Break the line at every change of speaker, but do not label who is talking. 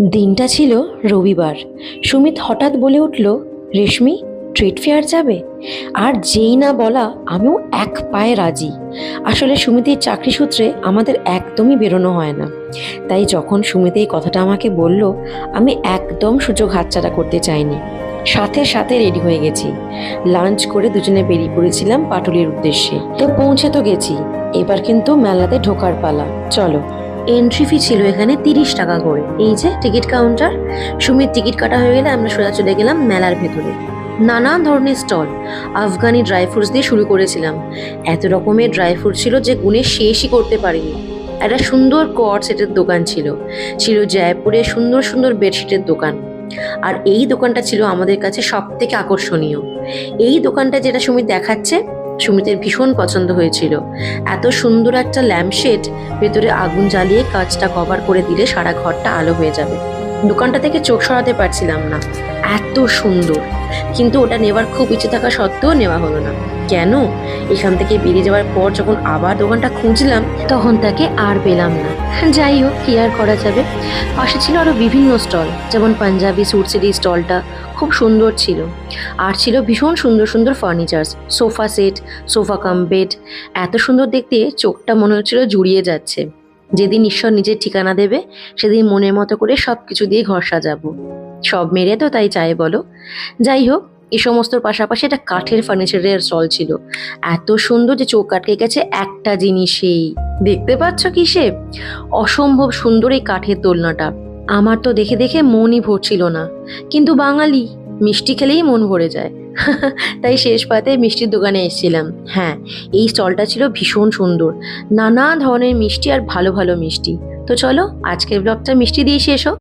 দিনটা ছিল রবিবার। সুমিত হঠাৎ বলে উঠল, রেশমি, ট্রেড ফেয়ার যাবে? আর যেই না বলা, আমিও এক পায়ে রাজি। আসলে সুমিতের চাকরি সূত্রে আমাদের একদমই বেরোনো হয় না। তাই যখন সুমিত এই কথাটা আমাকে বলল, আমি একদম সুযোগ হাতছাড়া করতে চাইনি। সাথে সাথে রেডি হয়ে গেছি। লাঞ্চ করে দুজনে বেরিয়ে পড়েছিলাম পাটুলির উদ্দেশ্যে। তো পৌঁছে তো গেছি। এবার কিন্তু মেলাতে ঢোকার পালা। চলো। এন্ট্রি ফি ছিল এখানে তিরিশ টাকা করে। এই যে টিকিট কাউন্টার সুমির টিকিট কাটা হয়ে গেলে আমরা সোজা চলে গেলাম মেলার ভেতরে। নানান ধরনের স্টল আফগানি ড্রাই ফ্রুটস দিয়ে শুরু করেছিলাম। এত রকমের ড্রাই ফ্রুট ছিল যে গুণে শেষই করতে পারিনি। একটা সুন্দর কট সেটের দোকান ছিল। ছিল জয়পুরে সুন্দর সুন্দর বেডশিটের দোকান। আর এই দোকানটা ছিল আমাদের কাছে সব থেকে আকর্ষণীয়। এই দোকানটা যেটা সুমিত দেখাচ্ছে সুমিতের ভীষণ পছন্দ হয়েছিল। এত সুন্দর একটা ল্যাম্পশেড ভেতরে আগুন জ্বালিয়ে কাজটা কভার করে দিলে সারা ঘরটা আলো হয়ে যাবে। দোকানটা থেকে চোখ সরাতে পারছিলাম না। এত সুন্দর। কিন্তু ওটা নেওয়ার খুব ইচ্ছে থাকা সত্ত্বেও নেওয়া হলো না। কেন? এখান থেকে বেরিয়ে যাওয়ার পর যখন আবার দোকানটা খুঁজলাম, তখন তাকে আর পেলাম না। যাই হোক, কি আর করা যাবে? পাশে ছিল আরও বিভিন্ন স্টল, যেমন পাঞ্জাবি স্যুট সিটি স্টলটা খুব সুন্দর ছিল। আর ছিল ভীষণ সুন্দর সুন্দর furnitures sofa set sofa cum bed এত সুন্দর দেখতে চোখটা মনে হচ্ছিল জুড়িয়ে যাচ্ছে। যেদিন ঈশ্বর নিজের ঠিকানা দেবে, সেদিন মনের মতো করে সব কিছু দিয়ে ঘর সাজাবো। সব মেরে তো তাই চায় বলো। যাই হোক এই সমস্তর পাশাপাশি একটা কাঠের ফার্নিচারের স্টল ছিল। এত সুন্দর যে চোখ আটকে গেছে একটা জিনিসেই। দেখতে পাচ্ছ কিসে অসম্ভব সুন্দর এই কাঠের দোলনাটা। আমার তো দেখে দেখে মনই ভরছিল না। কিন্তু বাঙালি, মিষ্টি খেলেই মন ভরে যায়। তাই শেষ পাতে মিষ্টির দোকানে এসেছিলাম। হ্যাঁ এই স্টলটা ছিল ভীষণ সুন্দর। নানা ধরনের মিষ্টি আর ভালো ভালো মিষ্টি। তো চলো, আজকের ব্লগটা মিষ্টি দিয়ে শেষ হোক।